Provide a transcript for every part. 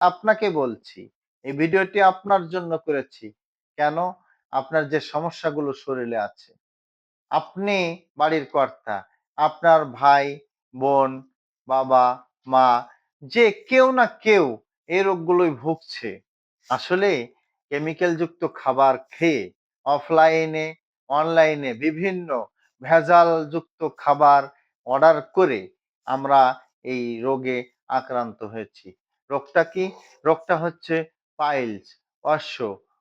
আপনাকে বলছি, এই ভিডিওটি আপনার জন্য করেছি। কেন? আপনার যে সমস্যাগুলো শরীরে আছে। আপনি বাড়ির কর্তা, আপনার ভাই, বোন, বাবা, মা, যে কেউ না কেউ এই রোগগুলোই ভুগছে। আসলে কেমিক্যাল যুক্ত খাবার খেয়ে অফলাইনে, অনলাইনে বিভিন্ন ভেজাল যুক্ত খাবার অর্ডার করে আমরা এই রোগে আক্রান্ত হয়েছি। রোগটা কি? রোগটা হচ্ছে পাইলস, অশ্ব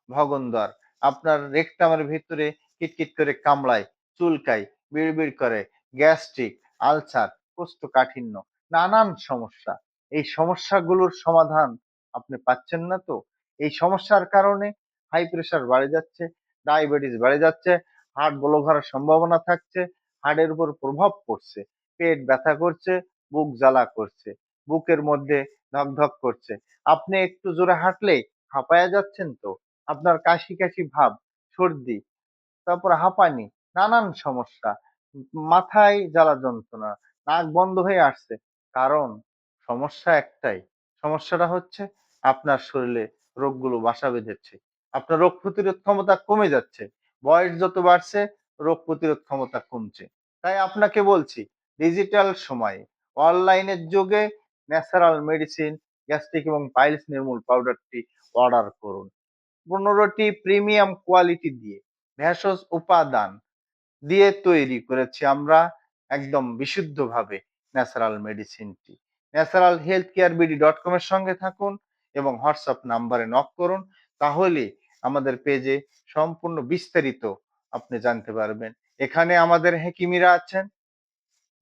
ভগন্দর আপনার রেকটামের ভিতরে কিটকিট করে কামড়ায়, চুলকায়, বিড়বিড় করে, গ্যাস্ট্রিক, আলসার, কোষ্ঠকাঠিন্য, নানান সমস্যা। এই সমস্যাগুলোর সমাধান আপনি পাচ্ছেন না তো? এই সমস্যার কারণে হাই প্রেশার বেড়ে যাচ্ছে ডায়াবেটিস বেড়ে যাচ্ছে হার্ট হওয়ার সম্ভাবনা থাকছে হার্টের উপর প্রভাব পড়ছে, পেট ব্যথা করছে, বুক জ্বালা করছে। বুকের মধ্যে ধকধক করছে। আপনি একটু জোরে হাঁটলেই হাঁপায়া যাচ্ছেন তো? আপনার কাশি কাশি ভাব, সর্দি, তারপর হাঁপানি, নানান সমস্যা, মাথায় জ্বালা যন্ত্রণা, নাক বন্ধ হয়ে আসছে। কারণ সমস্যা একটাই, সমস্যাটা হচ্ছে আপনার শরীরে রোগগুলো বাসা বেঁধেছে। আপনার রোগ প্রতিরোধ ক্ষমতা কমে যাচ্ছে। বয়স যত বাড়ছে, রোগ প্রতিরোধ ক্ষমতা কমছে। তাই আপনাকে বলছি, ডিজিটাল সময়ে, অনলাইনের যুগে ন্যাচারাল মেডিসিন, গ্যাস্ট্রিক এবং পাইলস নির্মূল পাউডারটি অর্ডার করুন। পনেরোটি প্রিমিয়াম কোয়ালিটি দিয়ে ভেষজ উপাদান দিয়ে তৈরি করেছি আমরা একদম বিশুদ্ধভাবে ন্যাচারাল মেডিসিনটি। Natural health care BD dot কমের সঙ্গে থাকুন এবং হোয়াটসঅ্যাপ নাম্বারে নক করুন, তাহলে আমাদের পেজে সম্পূর্ণ বিস্তারিত আপনি জানতে পারবেন। এখানে আমাদের হেকিমিরা আছেন,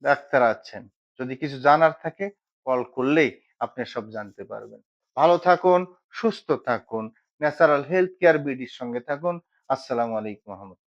ডাক্তার আছেন। যদি কিছু জানার থাকে কল করলেই আপনি সব জানতে পারবেন। ভালো থাকুন, সুস্থ থাকুন, ন্যাচারাল হেলথ কেয়ার বিডির সঙ্গে থাকুন। আসসালামু আলাইকুম রহমতুল্লাহ